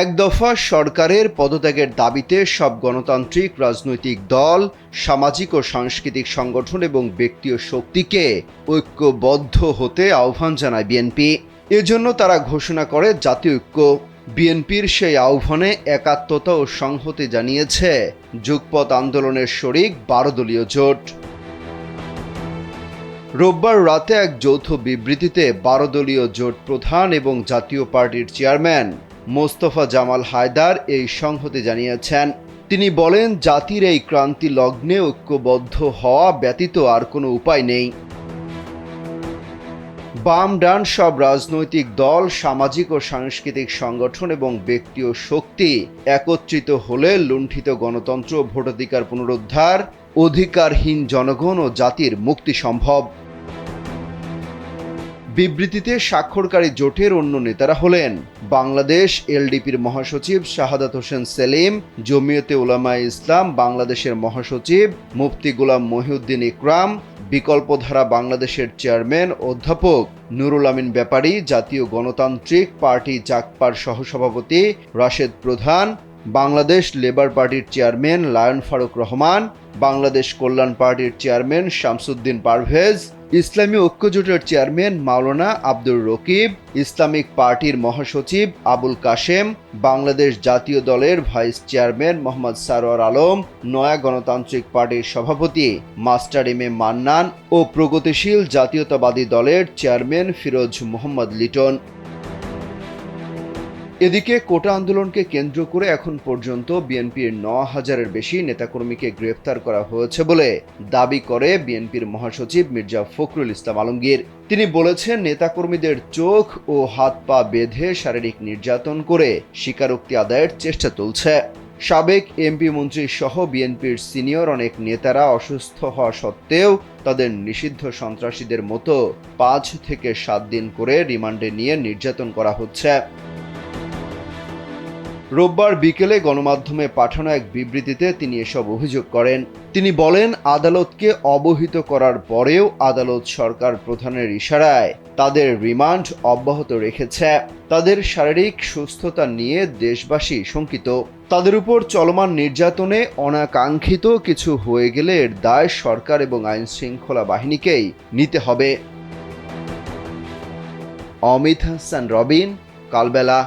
এক দফা সরকারের পদত্যাগের দাবিতে সব গণতান্ত্রিক রাজনৈতিক দল, সামাজিক ও সাংস্কৃতিক সংগঠন এবং ব্যক্তিও শক্তিকে ঐক্যবদ্ধ হতে আহ্বান জানায় বিএনপি। এজন্য তারা ঘোষণা করে জাতীয় ঐক্য। বিএনপির সেই আহ্বানে একাত্মতা ও সংহতি জানিয়েছে যুগপৎ আন্দোলনের শরিক বারো দলীয় জোট। রোববার রাতে এক যৌথ বিবৃতিতে বারো দলীয় জোট প্রধান এবং জাতীয় পার্টির চেয়ারম্যান মোস্তফা জামাল হায়দার এই সংহতি জানিয়েছেন। তিনি বলেন, জাতির এই ক্রান্তি লগ্নে ঐক্যবদ্ধ হওয়া ব্যতীত আর কোনো উপায় নেই। বাম ডান সব রাজনৈতিক দল, সামাজিক ও সাংস্কৃতিক সংগঠন এবং ব্যক্তি ও শক্তি একত্রিত হলে লুণ্ঠিত গণতন্ত্র, ভোটাধিকার পুনরুদ্ধার, অধিকারহীন জনগণ ও জাতির মুক্তি সম্ভব। বিবৃতিতে স্বাক্ষরকারী জোটের অন্য নেতারা হলেন বাংলাদেশ এলডিপির মহাসচিব শাহাদাত হোসেন সেলিম, জমিয়তে উলামা ইসলাম বাংলাদেশের মহাসচিব মুফতি গোলাম মহিউদ্দিন ইকরাম, বিকল্পধারা বাংলাদেশের চেয়ারম্যান অধ্যাপক নুরুল আমিন ব্যাপারী, জাতীয় গণতান্ত্রিক পার্টি জাকপার সহসভাপতি রাশেদ প্রধান, বাংলাদেশ লেবার পার্টির চেয়ারম্যান লায়ন ফারুক রহমান, বাংলাদেশ কল্যাণ পার্টির চেয়ারম্যান শামসুদ্দিন পারভেজ ইসলামী ঐক্যজোটের চেয়ারম্যান মাওলানা আব্দুর রকিব, ইসলামিক পার্টির মহাসচিব আবুল কাশেম, বাংলাদেশ জাতীয় দলের ভাইস চেয়ারম্যান মোহাম্মদ সারোয়ার আলম, নয়া গণতান্ত্রিক পার্টির সভাপতি মাস্টার এম এ মান্নান ও প্রগতিশীল জাতীয়তাবাদী দলের চেয়ারম্যান ফিরোজ মোহাম্মদ লিটন। এদিকে কোটা আন্দোলনকে কেন্দ্র করে এখন পর্যন্ত বিএনপির ন হাজারের বেশি নেতাকর্মীকে গ্রেফতার করা হয়েছে বলে দাবি করে বিএনপির মহাসচিব মির্জা ফখরুল ইসলাম আলমগীর। তিনি বলেছেন, নেতাকর্মীদের চোখ ও হাত পা বেঁধে শারীরিক নির্যাতন করে স্বীকারোক্তি আদায়ের চেষ্টা চলছে। সাবেক এমপি মন্ত্রী সহ বিএনপির সিনিয়র অনেক নেতারা অসুস্থ হওয়া সত্ত্বেও তাদের নিষিদ্ধ সন্ত্রাসীদের মতো পাঁচ থেকে সাত দিন করে রিমান্ডে নিয়ে নির্যাতন করা হচ্ছে। রোববার বিকেলে গণমাধ্যমে পাঠানো এক বিবৃতিতে তিনি এসব অভিযোগ করেন। তিনি বলেন, আদালতকে অবহিত করার পরেও আদালত সরকার প্রধানের ইশারায় তাদের রিমান্ড অব্যাহত রেখেছে। তাদের শারীরিক সুস্থতা নিয়ে দেশবাসী শঙ্কিত। তাদের উপর চলমান নির্যাতনে অনাকাঙ্ক্ষিত কিছু হয়ে গেলে এর দায় সরকার এবং আইন শৃঙ্খলা বাহিনীকেই নিতে হবে। অমিত হাসান, রবিন, কালবেলা।